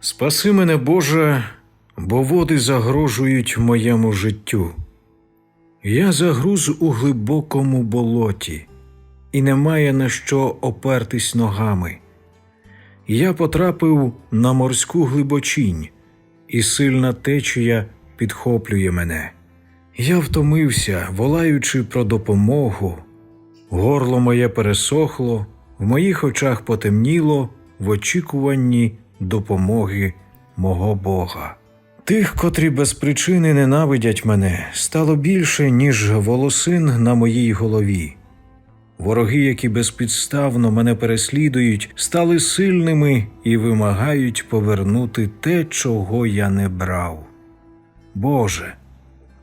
Спаси мене, Боже, бо води загрожують моєму життю. Я загруз у глибокому болоті, і немає на що опертись ногами. Я потрапив на морську глибочінь, і сильна течія підхоплює мене. Я втомився, волаючи про допомогу. Горло моє пересохло, в моїх очах потемніло в очікуванні допомоги мого Бога. Тих, котрі без причини ненавидять мене, стало більше, ніж волосин на моїй голові. Вороги, які безпідставно мене переслідують, стали сильними і вимагають повернути те, чого я не брав. Боже,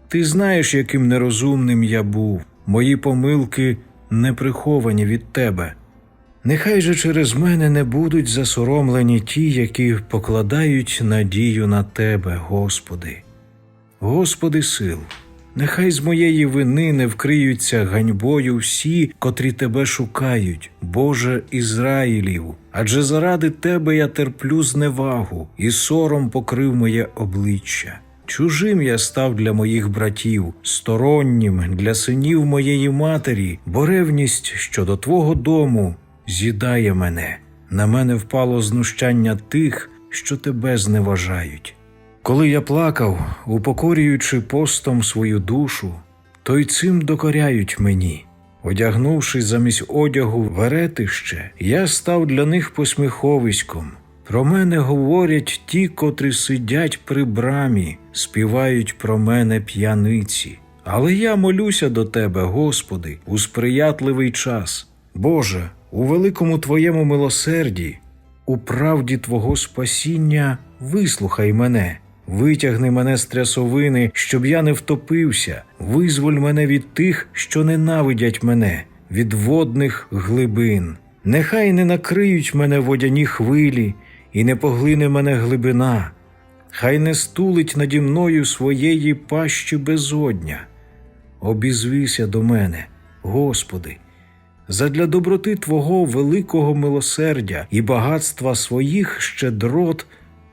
ти знаєш, яким нерозумним я був, мої помилки не приховані від тебе. Нехай же через мене не будуть засоромлені ті, які покладають надію на Тебе, Господи. Господи сил, нехай з моєї вини не вкриються ганьбою всі, котрі Тебе шукають, Боже Ізраїлів, адже заради Тебе я терплю зневагу, і сором покрив моє обличчя. Чужим я став для моїх братів, стороннім для синів моєї матері, бо ревність щодо Твого дому з'їдає мене. На мене впало знущання тих, що тебе зневажають. Коли я плакав, упокорюючи постом свою душу, то й цим докоряють мені. Одягнувши замість одягу веретище, я став для них посміховиськом. Про мене говорять ті, котрі сидять при брамі, співають про мене п'яниці. Але я молюся до Тебе, Господи, у сприятливий час. Боже, у великому Твоєму милосерді, у правді Твого спасіння вислухай мене, витягни мене з трясовини, щоб я не втопився, визволь мене від тих, що ненавидять мене, від водних глибин. Нехай не накриють мене водяні хвилі, і не поглине мене глибина, хай не стулить наді мною своєї пащі безодня. Обізвися до мене, Господи, задля доброти Твого великого милосердя і багатства своїх щедрот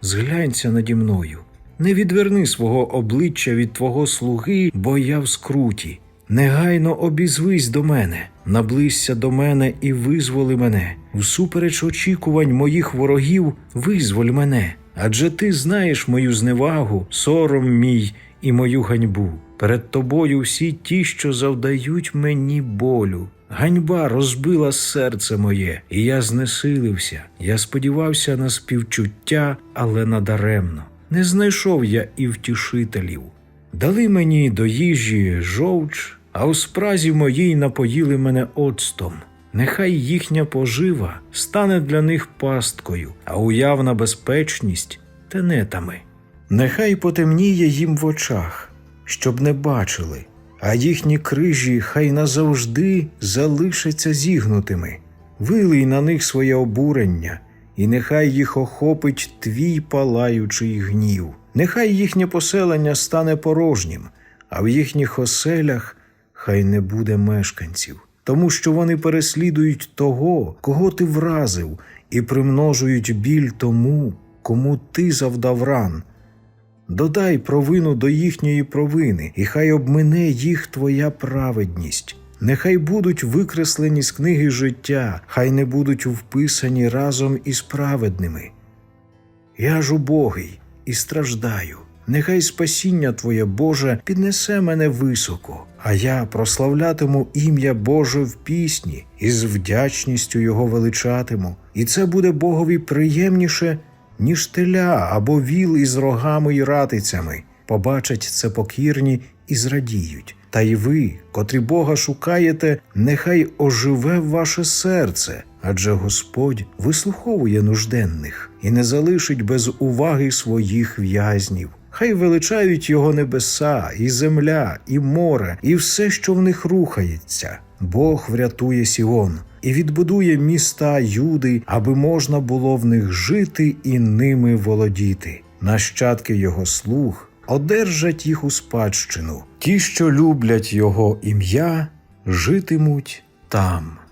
зглянься наді мною. Не відверни свого обличчя від Твого слуги, бо я в скруті. Негайно обізвись до мене, наблизься до мене і визволи мене. Всупереч очікувань моїх ворогів, визволь мене. Адже ти знаєш мою зневагу, сором мій і мою ганьбу. Перед тобою всі ті, що завдають мені болю. Ганьба розбила серце моє, і я знесилився. Я сподівався на співчуття, але надаремно. Не знайшов я і втішителів. Дали мені до їжі жовч, а у спразі моїй напоїли мене оцтом. Нехай їхня пожива стане для них пасткою, а уявна безпечність тенетами. Нехай потемніє їм в очах, щоб не бачили, а їхні крижі хай назавжди залишаться зігнутими. Вилий на них своє обурення, і нехай їх охопить твій палаючий гнів. Нехай їхнє поселення стане порожнім, а в їхніх оселях хай не буде мешканців, тому що вони переслідують того, кого ти вразив, і примножують біль тому, кому ти завдав ран. Додай провину до їхньої провини, і хай обмине їх твоя праведність. Нехай будуть викреслені з книги життя, хай не будуть вписані разом із праведними. Я ж убогий і страждаю. Нехай спасіння Твоє Боже піднесе мене високо, а я прославлятиму ім'я Боже в пісні і з вдячністю Його величатиму, і це буде Богові приємніше, ніж теля або віл із рогами й ратицями. Побачать це покірні і зрадіють. Та й ви, котрі Бога шукаєте, нехай оживе ваше серце, адже Господь вислуховує нужденних і не залишить без уваги своїх в'язнів. Хай величають його небеса, і земля, і море, і все, що в них рухається. Бог врятує Сіон і відбудує міста Юди, аби можна було в них жити і ними володіти. Нащадки його слуг одержать їх у спадщину. Ті, що люблять його ім'я, житимуть там.